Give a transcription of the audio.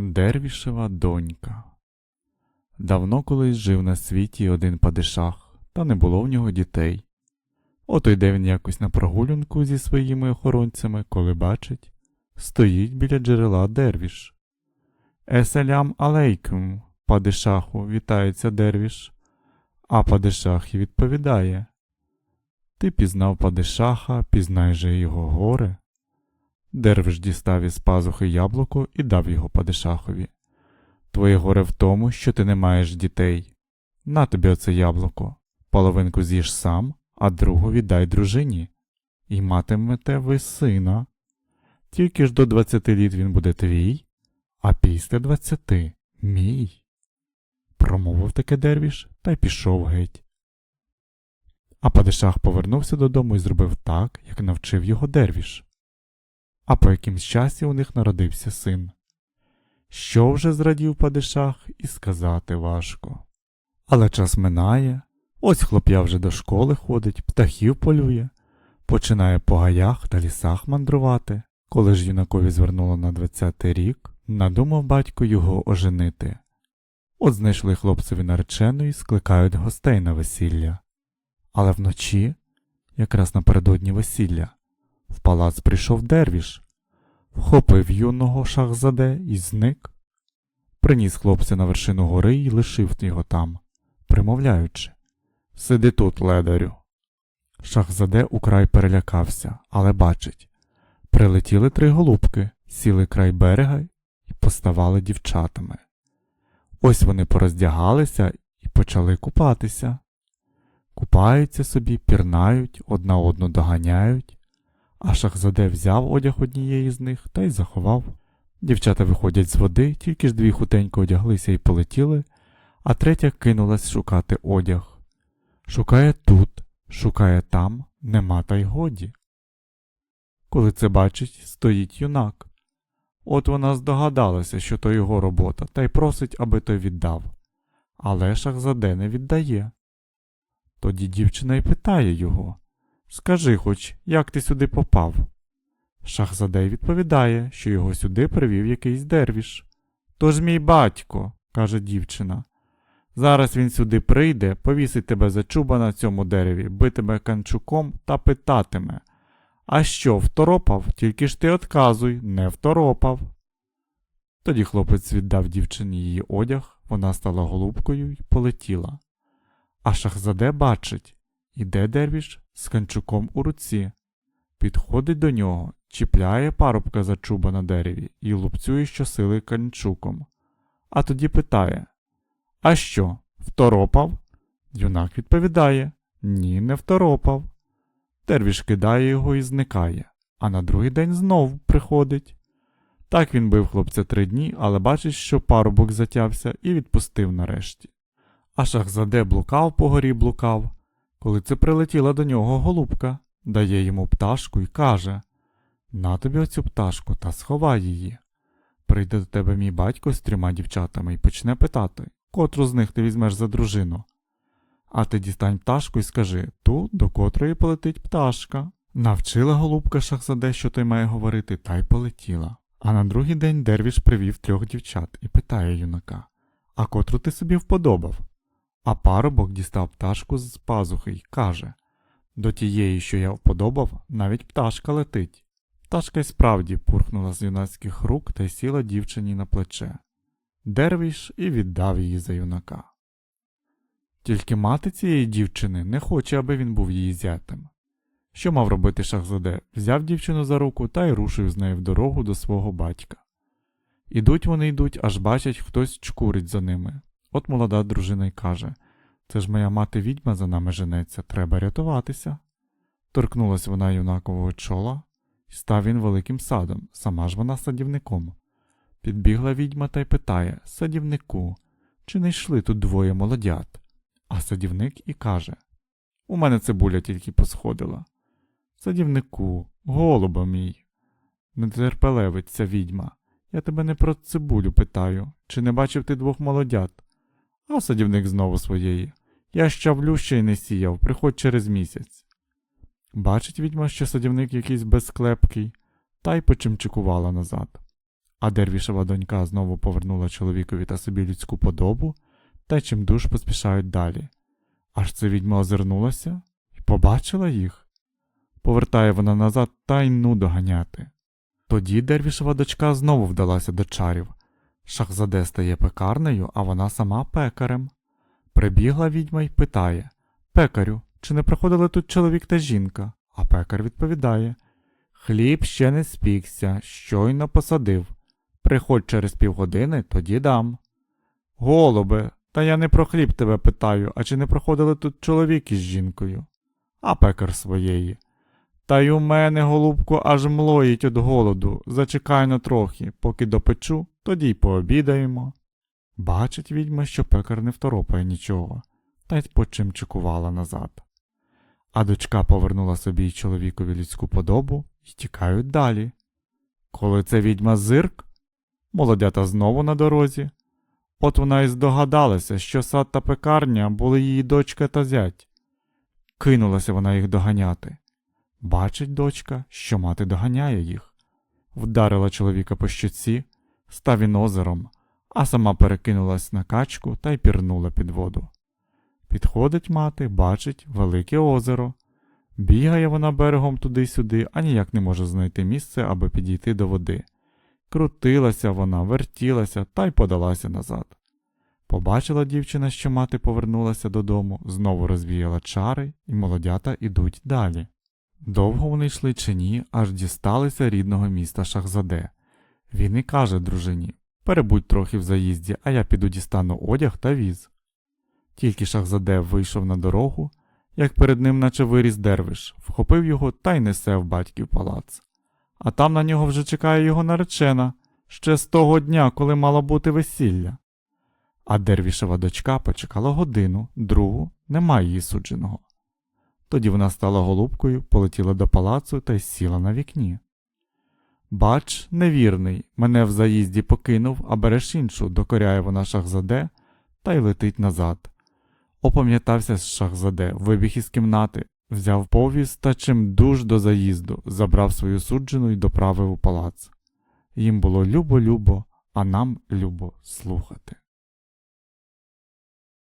Дервішева донька. Давно колись жив на світі один падишах, та не було в нього дітей. Ото йде він якось на прогулянку зі своїми охоронцями, коли бачить, стоїть біля джерела дервіш. Еселям алейкум, падишаху, вітається дервіш. А падишах і відповідає Ти пізнав падишаха, пізнай же його горе. Дервиш дістав із пазухи яблуко і дав його падишахові. Твоє горе в тому, що ти не маєш дітей. На тобі оце яблуко. Половинку з'їж сам, а другу віддай дружині. І матимете ви сина. Тільки ж до двадцяти літ він буде твій, а після двадцяти мій. Промовив таке дервіш та й пішов геть. А падишах повернувся додому і зробив так, як навчив його дервіш. А по якимсь часі у них народився син. Що вже зрадів падишах, і сказати важко. Але час минає, ось хлоп'я вже до школи ходить, птахів полює, починає по гаях та лісах мандрувати. Коли ж юнакові звернуло на двадцятий рік, надумав батько його оженити. От знайшли хлопцеві наречену і скликають гостей на весілля. Але вночі, якраз напередодні весілля, в палац прийшов дервіш, вхопив юного шахзаде і зник. Приніс хлопця на вершину гори і лишив його там, примовляючи Сиди тут, ледарю. Шахзаде украй перелякався, але бачить прилетіли три голубки, сіли край берега і поставали дівчатами. Ось вони пороздягалися і почали купатися. Купаються собі, пірнають, одна одну доганяють, а Шахзаде взяв одяг однієї з них та й заховав. Дівчата виходять з води, тільки ж дві хутенько одяглися і полетіли, а третя кинулась шукати одяг. Шукає тут, шукає там, нема та й годі. Коли це бачить, стоїть юнак. От вона здогадалася, що то його робота, та й просить, аби той віддав. Але Шахзаде не віддає. Тоді дівчина й питає його Скажи хоч, як ти сюди попав? Шахзадей відповідає, що його сюди привів якийсь дервіш. Тож мій батько, каже дівчина. Зараз він сюди прийде, повісить тебе за чуба на цьому дереві, битиме канчуком та питатиме. А що, второпав? Тільки ж ти отказуй, не второпав. Тоді хлопець віддав дівчині її одяг, вона стала голубкою й полетіла. А Шахзаде бачить, іде дервіш з канчуком у руці, підходить до нього, чіпляє парубка за чуба на дереві і лупцює щосили канчуком. А тоді питає А що, второпав? Юнак відповідає Ні, не второпав. Дервіш кидає його і зникає, а на другий день знов приходить. Так він бив хлопця три дні, але бачить, що парубок затявся і відпустив нарешті. А Шахзаде блукав по горі блукав, коли це прилетіла до нього голубка, дає йому пташку і каже На тобі оцю пташку та сховай її. Прийде до тебе мій батько з трьома дівчатами і почне питати, котру з них ти візьмеш за дружину. А ти дістань пташку і скажи ту, до котрої полетить пташка. Навчила голубка Шахзаде, що той має говорити, та й полетіла. А на другий день Дервіш привів трьох дівчат і питає юнака А котру ти собі вподобав? А парубок дістав пташку з пазухи й каже До тієї, що я вподобав, навіть пташка летить. Пташка й справді пурхнула з юнацьких рук та й сіла дівчині на плече. Дервіш і віддав її за юнака. Тільки мати цієї дівчини не хоче, аби він був її зятем. Що мав робити Шахзаде? Взяв дівчину за руку та й рушив з нею в дорогу до свого батька. Ідуть вони йдуть, аж бачать, хтось чкурить за ними. От молода дружина й каже Це ж моя мати відьма за нами женеться, треба рятуватися. Торкнулась вона юнакового чола, і став він великим садом, сама ж вона садівником. Підбігла відьма та й питає Садівнику, чи не йшли тут двоє молодят? А садівник і каже У мене цибуля тільки посходила. Садівнику, голуба мій. Нетерпелевиться відьма. Я тебе не про цибулю питаю, чи не бачив ти двох молодят? А садівник знову своєї. Я щавлю ще й не сіяв, приходь через місяць. Бачить відьма, що садівник якийсь безклепкий, та й почимчикувала назад. А дервішева донька знову повернула чоловікові та собі людську подобу, та чим душ поспішають далі. Аж це відьма озирнулася і побачила їх. Повертає вона назад та й ну доганяти. Тоді дервішева дочка знову вдалася до чарів. Шахзаде стає пекарнею, а вона сама пекарем. Прибігла відьма й питає Пекарю, чи не приходили тут чоловік та жінка? А пекар відповідає Хліб ще не спікся, щойно посадив. Приходь через півгодини, тоді дам. Голубе, та я не про хліб тебе питаю, а чи не проходили тут чоловік із жінкою? А пекар своєї. Та й у мене, голубку, аж млоїть від голоду. Зачекай на трохи, поки допечу, тоді й пообідаємо. Бачить відьма, що пекар не второпає нічого, та й почимчикувала назад. А дочка повернула собі й чоловікові людську подобу і тікають далі. Коли це відьма зирк, молодята знову на дорозі. От вона й здогадалася, що сад та пекарня були її дочка та зять. Кинулася вона їх доганяти. Бачить дочка, що мати доганяє їх. Вдарила чоловіка по щоці, став він озером, а сама перекинулась на качку та й пірнула під воду. Підходить мати, бачить велике озеро. Бігає вона берегом туди-сюди, а ніяк не може знайти місце, аби підійти до води. Крутилася вона, вертілася та й подалася назад. Побачила дівчина, що мати повернулася додому, знову розвіяла чари, і молодята ідуть далі. Довго вони йшли чи ні, аж дісталися рідного міста Шахзаде. Він і каже дружині перебудь трохи в заїзді, а я піду дістану одяг та віз. Тільки Шахзаде вийшов на дорогу, як перед ним наче виріс дервиш, вхопив його та й несе в батьків палац. А там на нього вже чекає його наречена, ще з того дня, коли мало бути весілля. А дервішева дочка почекала годину, другу нема її судженого. Тоді вона стала голубкою, полетіла до палацу та й сіла на вікні. Бач, невірний, мене в заїзді покинув, а береш іншу, докоряє вона шахзаде та й летить назад. Опам'ятався з шахзаде, вибіг із кімнати, взяв повіз та чим дуж до заїзду, забрав свою суджену й доправив у палац. Їм було любо-любо, а нам любо слухати.